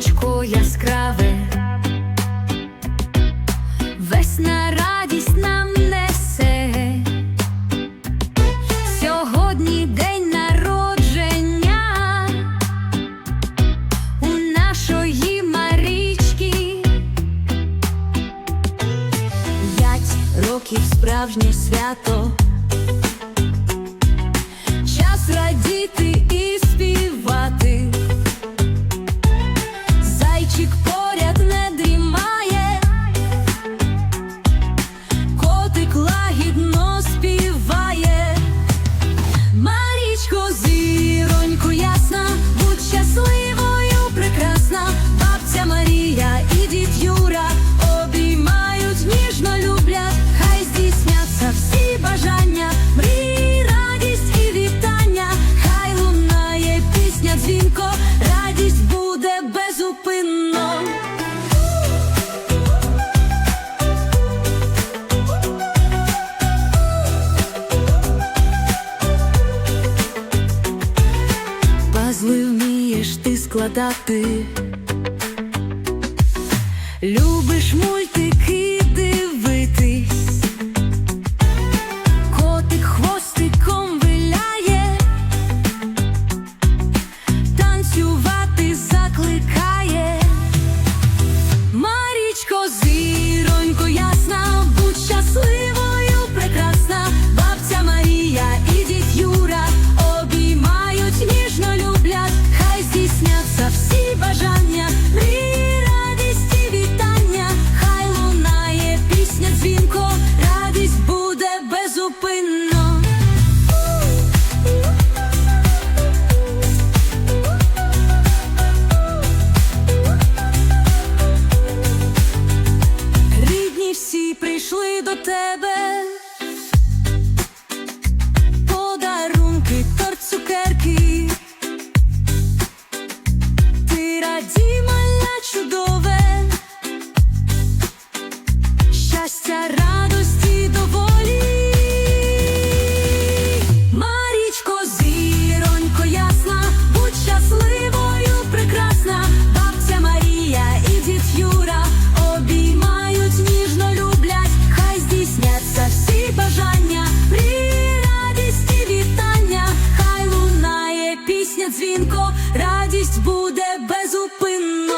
сонечко яскраве, весна радість нам несе, сьогодні день народження. У нашої Марічки. П'ять років справжнє свято. You. пазли вмієш ти складати, любиш мой. de буде безупинна.